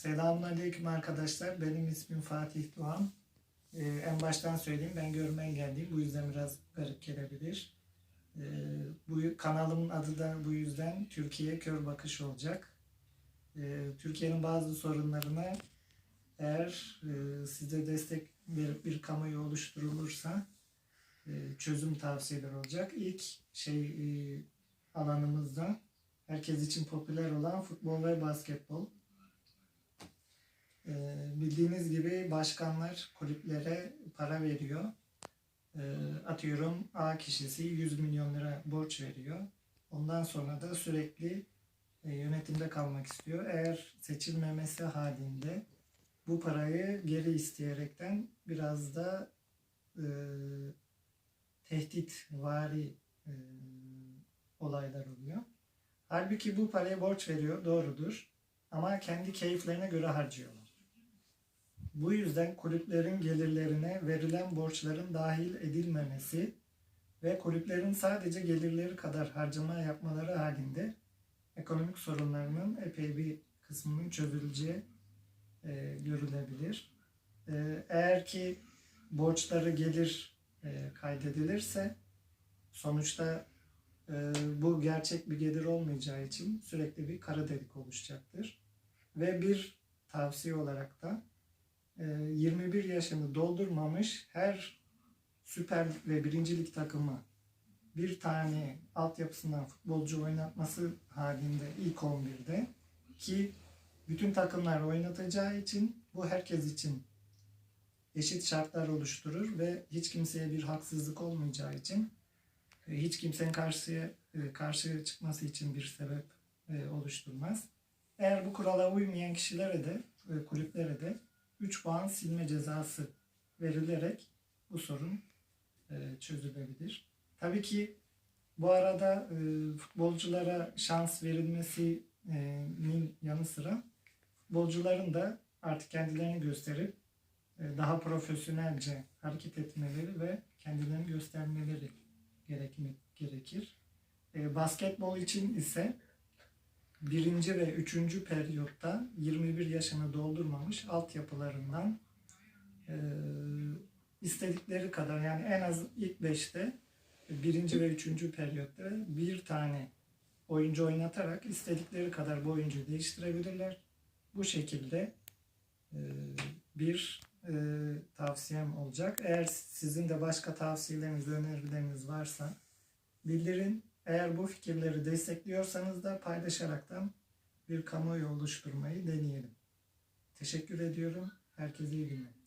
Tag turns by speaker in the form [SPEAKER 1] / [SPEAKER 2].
[SPEAKER 1] Selamünaleyküm arkadaşlar. Benim ismim Fatih Doğan. Ee, en baştan söyleyeyim ben görme engelliyim. Bu yüzden biraz garip gelebilir. Ee, bu kanalımın adı da bu yüzden Türkiye Kör Bakış olacak. Ee, Türkiye'nin bazı sorunlarına eğer e, size destek verip bir kamuoyu oluşturulursa e, çözüm tavsiyeleri olacak. İlk şey e, alanımızda herkes için popüler olan futbol ve basketbol. Ee, bildiğiniz gibi başkanlar kulüplere para veriyor. Ee, atıyorum A kişisi 100 milyon lira borç veriyor. Ondan sonra da sürekli e, yönetimde kalmak istiyor. Eğer seçilmemesi halinde bu parayı geri isteyerekten biraz da e, tehdit vari e, olaylar oluyor. Halbuki bu parayı borç veriyor, doğrudur. Ama kendi keyiflerine göre harcıyorlar. Bu yüzden kulüplerin gelirlerine verilen borçların dahil edilmemesi ve kulüplerin sadece gelirleri kadar harcama yapmaları halinde ekonomik sorunlarının epey bir kısmının çözüleceği e, görülebilir. E, eğer ki borçları gelir e, kaydedilirse sonuçta e, bu gerçek bir gelir olmayacağı için sürekli bir kara delik oluşacaktır. Ve bir tavsiye olarak da 21 yaşını doldurmamış her Süper ve birincilik takımı bir tane altyapısından futbolcu oynatması halinde ilk 11'de ki bütün takımlar oynatacağı için bu herkes için eşit şartlar oluşturur ve hiç kimseye bir haksızlık olmayacağı için e, hiç kimsenin karşıya e, karşıya çıkması için bir sebep e, oluşturmaz. Eğer bu kurala uymayan kişilere de kulüplere de 3 puan silme cezası verilerek bu sorun e, çözülebilir. Tabii ki bu arada e, futbolculara şans verilmesinin yanı sıra futbolcuların da artık kendilerini gösterip e, daha profesyonelce hareket etmeleri ve kendilerini göstermeleri gerekir. Basketbol için ise birinci ve üçüncü periyotta 21 yaşını doldurmamış altyapılarından e, istedikleri kadar yani en az ilk beşte birinci ve üçüncü periyotta bir tane oyuncu oynatarak istedikleri kadar bu oyuncuyu değiştirebilirler. Bu şekilde e, bir e, tavsiyem olacak. Eğer sizin de başka tavsiyeleriniz, önerileriniz varsa bildirin. Eğer bu fikirleri destekliyorsanız da paylaşaraktan bir kamuoyu oluşturmayı deneyelim. Teşekkür ediyorum. Herkese iyi günler.